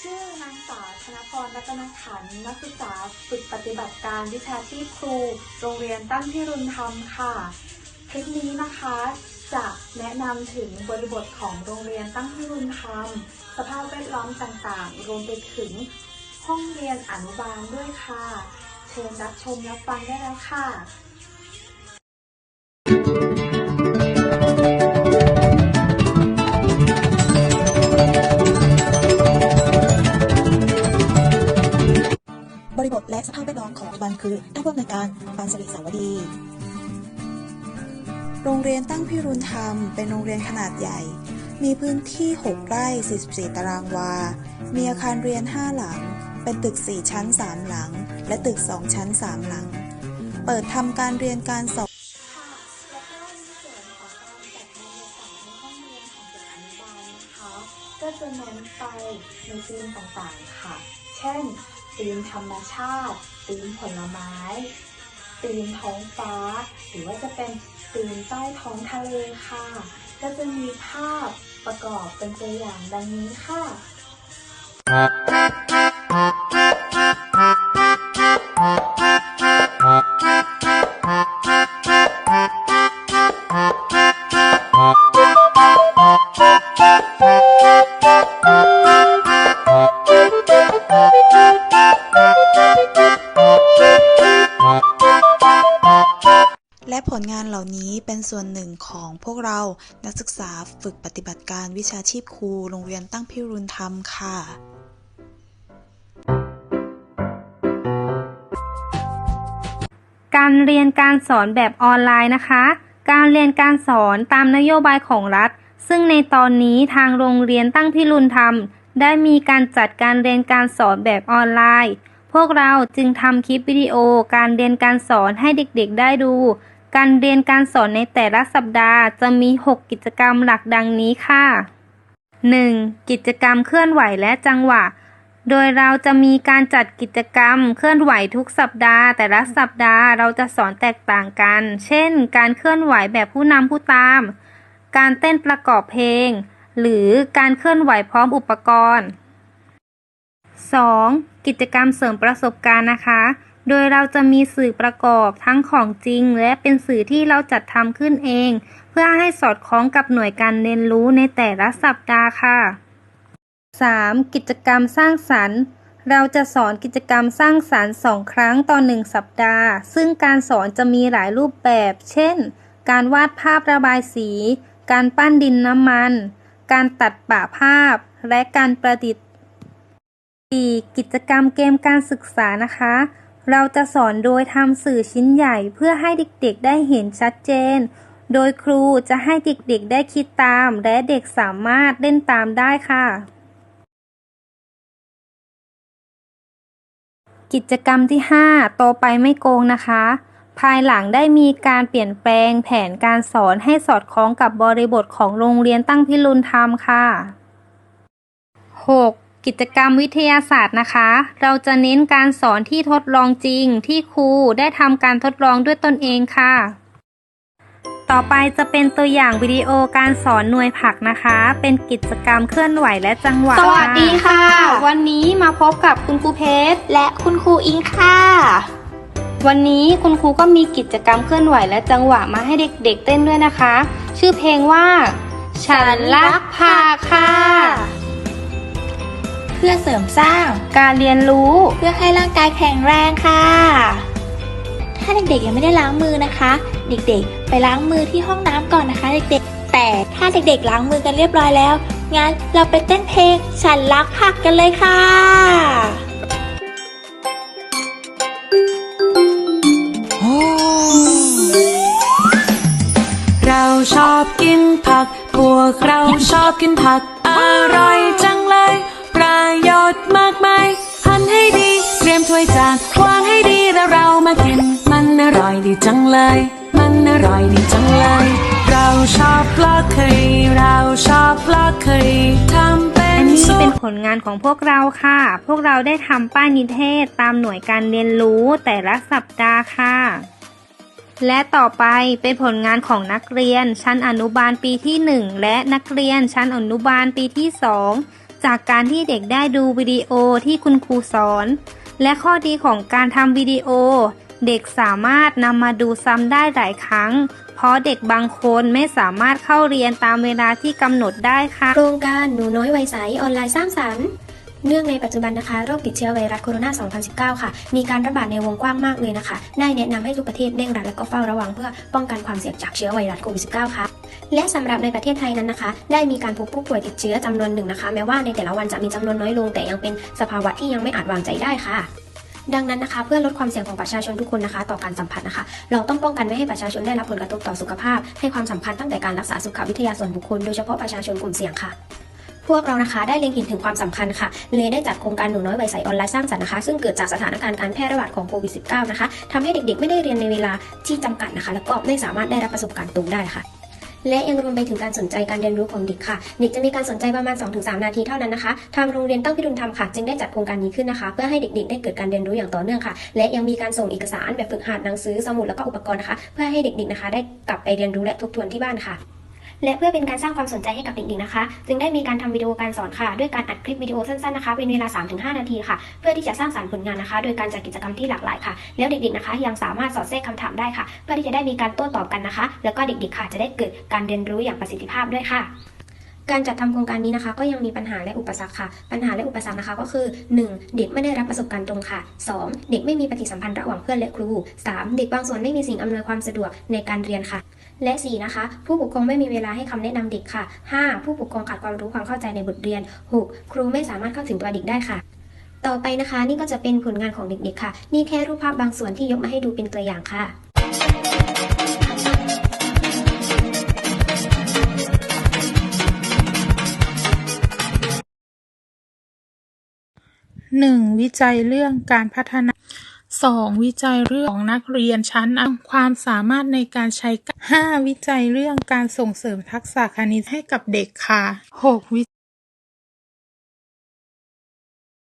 ชื่อนางสาวธนพรรัตนขันธ์นักศึกษาฝึกปฏิบัติการวิชาชีพครู โรงเรียนตั้งพิรุณธรรมค่ะคลิปนี้นะคะจะแนะนำถึงบริบทของโรงเรียนตั้งพิรุณธรรม สภาพแวดล้อมต่างๆ รวมไปถึงห้องเรียนอนุบาลด้วยค่ะ เชิญรับชมรับฟังได้แล้วค่ะ คือท่านผู้อำนวยการปานสิริสาวดี โรงเรียนตั้งพิรุณธรรม เป็นโรงเรียนขนาดใหญ่ มีพื้นที่ 6 ไร่ 44 ตารางวา มีอาคารเรียน 5 หลัง เป็นตึก 4 ชั้น 3 หลัง และตึก 2 ชั้น 3 หลัง เปิดทำการเรียนการสอนแล้วก็ในส่วนของกาจารยนของเด็กอนุบาลนะคะก็จะเน้นไปในธีมต่างๆค่ะ เช่น ธีมธรรมชาติธีมผลไม้ธีมท้องฟ้า หรือว่าจะเป็นธีมใต้ท้องทะเลค่ะ ก็จะมีภาพประกอบเป็นตัวอย่างดังนี้ค่ะและ ส่วนหนึ่งของพวกเรานักศึกษาฝึกปฏิบัติการวิชาชีพครูโรงเรียนตั้งพิรุณธรรมค่ะการเรียนการสอนแบบออนไลน์นะคะ การเรียนการสอนตามนโยบายของรัฐ ซึ่งในตอนนี้ทางโรงเรียนตั้งพิรุณธรรม ได้มีการจัดการเรียนการสอนแบบออนไลน์ พวกเราจึงทำคลิปวิดีโอการเรียนการสอนให้เด็กๆได้ดู การเรียนการสอนในแต่ละสัปดาห์จะมี 6 กิจกรรมหลักดังนี้ค่ะ 1. กิจกรรมเคลื่อนไหวและจังหวะ โดยเราจะมีการจัดกิจกรรมเคลื่อนไหวทุกสัปดาห์ แต่ละสัปดาห์เราจะสอนแตกต่างกัน เช่น การเคลื่อนไหวแบบผู้นำผู้ตาม การเต้นประกอบเพลง หรือการเคลื่อนไหวพร้อมอุปกรณ์ 2. กิจกรรมเสริมประสบการณ์นะคะ โดยเราจะมีสื่อประกอบทั้งของจริง และเป็นสื่อที่เราจัดทำขึ้นเอง เพื่อให้สอดคล้องกับหน่วยการเรียนรู้ในแต่ละสัปดาห์ค่ะ 3. กิจกรรมสร้างสรรค์เราจะสอนกิจกรรมสร้างสรรค์สองครั้งต่อหนึ่งสัปดาห์ ซึ่งการสอนจะมีหลายรูปแบบ เช่น การวาดภาพระบายสี การปั้นดินน้ำมัน การตัดป่าภาพ และการประดิษฐ์ 4. กิจกรรมเกมการศึกษานะคะ เราจะสอนโดยทำสื่อชิ้นใหญ่เพื่อให้เด็กๆได้เห็นชัดเจน โดยครูจะให้เด็กๆได้คิดตาม และเด็กสามารถเล่นตามได้ค่ะ กิจกรรมที่5โตไปไม่โกงนะคะ ภายหลังได้มีการเปลี่ยนแปลงแผนการสอนให้สอดคล้องกับบริบทของโรงเรียนตั้งพิรุณธรรมค่ะ 6. กิจกรรมวิทยาศาสตร์นะคะ เราจะเน้นการสอนที่ทดลองจริงที่ครูได้ทำการทดลองด้วยตนเองค่ะ ต่อไปจะเป็นตัวอย่างวิดีโอการสอนหน่วยผักนะคะ เป็นกิจกรรมเคลื่อนไหวและจังหวะสวัสดีค่ะ วันนี้มาพบกับคุณครูเพชรและคุณครูอิงค่ะ วันนี้คุณครูก็มีกิจกรรมเคลื่อนไหวและจังหวะมาให้เด็กๆเต้นด้วยนะคะ ชื่อเพลงว่า ฉันรักผักค่ะ เพื่อเสริมสร้าง การเรียนรู้เพื่อให้ร่างกายแข็งแรงค่ะ ถ้าเด็กๆยังไม่ได้ล้างมือนะคะ เด็กๆ ไปล้างมือที่ห้องน้ำก่อนนะคะ เด็กๆ แต่ถ้าเด็กๆล้างมือกันเรียบร้อยแล้วงั้นเราไปเต้นเพลงฉันรักผักกันเลยค่ะเราชอบกินผัก พวกเราชอบกินผัก อร่อยจังเลยประ ชน์มากมายหั่นให้ดี เตรียมถ้วยจานวางให้ดีแล้วเรามากิน มันอร่อยดีจังเลย มันอร่อยดีจังเลย เราชอบบล็อกเคอรีเราชอบบล็อกเคอรีทำเป็อันนี้เป็นผลงานของพวกเราค่ะ พวกเราได้ทำป้ายนิเทศตามหน่วยการเรียนรู้แต่ละสัปดาห์ค่ะ และต่อไปเป็นผลงานของนักเรียนชั้นอนุบาลปีที่ 1 และนักเรียนชั้นอนุบาลปีที่ 2 จากการที่เด็กได้ดูวิดีโอที่คุณครูสอน และข้อดีของการทำวิดีโอ เด็กสามารถนำมาดูซ้ำได้หลายครั้ง เพราะเด็กบางคนไม่สามารถเข้าเรียนตามเวลาที่กำหนดได้ค่ะ โครงการหนูน้อยวัยใสออนไลน์สร้างสรรค์ เนื่องในปัจจุบันนะคะโรคติดเชื้อไวรัสโคโรนา 2019 ค่ะ มีการระบาดในวงกว้างมากเลยนะคะ ได้แนะนำให้ทุกประเทศเร่งรัดและก็เฝ้าระวังเพื่อป้องกันความเสี่ยงจากเชื้อไวรัสโควิด -19 ค่ะ และสำหรับในประเทศไทยนั้นนะคะ ได้มีการพบผู้ป่วยติดเชื้อจำนวนหนึ่งนะคะ แม้ว่าในแต่ละวันจะมีจำนวนน้อยลง แต่ยังเป็นสภาวะที่ยังไม่อาจวางใจได้ค่ะดังนั้นนะคะเพื่อลดความเสี่ยงของประชาชนทุกคนนะคะ ต่อการสัมผัสนะคะ เราต้องป้องกันไม่ให้ประชาชนได้รับผลกระทบต่อสุขภาพ ให้ความสำคัญตั้งแต่การรักษาสุขวิทยาส่วนบุคคลโดยเฉพาะประชาชนกลุ่มเสี่ยงค่ะ พวกเรานะคะได้เล็งเห็นถึงความสำคัญค่ะ เลยได้จัดโครงการหนูน้อยวัยใสออนไลน์สร้างสรรค์นะคะ ซึ่งเกิดจากสถานการณ์การแพร่ระบาดของโควิด -19 นะคะทำให้เด็กๆ ไม่ได้เรียนในเวลาที่จำกัดนะคะ แล้วก็ไม่สามารถได้รับประสบการณ์ตรงได้ค่ะและยังรวมไปถึงการสนใจการเรียนรู้ของเด็กค่ะ เด็กจะมีการสนใจประมาณ 2-3 นาทีเท่านั้นนะคะ ทางโรงเรียนตั้งพิรุณธรรมค่ะ จึงได้จัดโครงการนี้ขึ้นนะคะ เพื่อให้เด็กๆ ได้เกิดการเรียนรู้อย่างต่อเนื่องค่ะ และยังมีการส่งเอกสารแบบฝึกหัดหนังสือสมุดแล้วก็อุปกรณ์นะคะ เพื่อให้เด็กๆ นะคะ ได้กลับไปเรียนรู้และทบทวนที่บ้านค่ะ และเพื่อเป็นการสร้างความสนใจให้กับเด็กๆนะคะ จึงได้มีการทำวิดีโอการสอนค่ะ ด้วยการอัดคลิปวิดีโอสั้นๆนะคะ เป็นเวลา 3-5 นาทีค่ะ เพื่อที่จะสร้างสรรค์ผลงานนะคะ โดยการจัดกิจกรรมที่หลากหลายค่ะ แล้วเด็กๆนะคะ ยังสามารถสอดแทรกคำถามได้ค่ะ เพื่อที่จะได้มีการโต้ตอบกันนะคะ แล้วก็เด็กๆค่ะ จะได้เกิดการเรียนรู้อย่างประสิทธิภาพด้วยค่ะการจัดทำโครงการนี้นะคะ ก็ยังมีปัญหาและอุปสรรคค่ะ ปัญหาและอุปสรรคนะคะก็คือ 1. เด็กไม่ได้รับประสบการณ์ตรงค่ะ 2. เด็กไม่มีปฏิสัมพันธ์ระหว่างเพื่อนและครู 3. เด็กบางส่วนไม่มีสิ่งอำนวยความสะดวกในการเรียนค่ะ และ 4 นะคะ ผู้ปกครองไม่มีเวลาให้คำแนะนำเด็กค่ะ 5. ผู้ปกครองขาดความรู้ความเข้าใจในบทเรียน 6. ครูไม่สามารถเข้าถึงตัวเด็กได้ค่ะต่อไปนะคะ นี่ก็จะเป็นผลงานของเด็กๆค่ะ นี่แค่รูปภาพบางส่วนที่ยกมาให้ดูเป็นตัวอย่างค่ะหนึ่งวิจัยเรื่องการพัฒนา สองวิจัยเรื่องของนักเรียนชั้นอนุความสามารถในการใช้ห้าวิจัยเรื่องการส่งเสริมทักษะคณิตให้กับเด็กค่ะหกวิ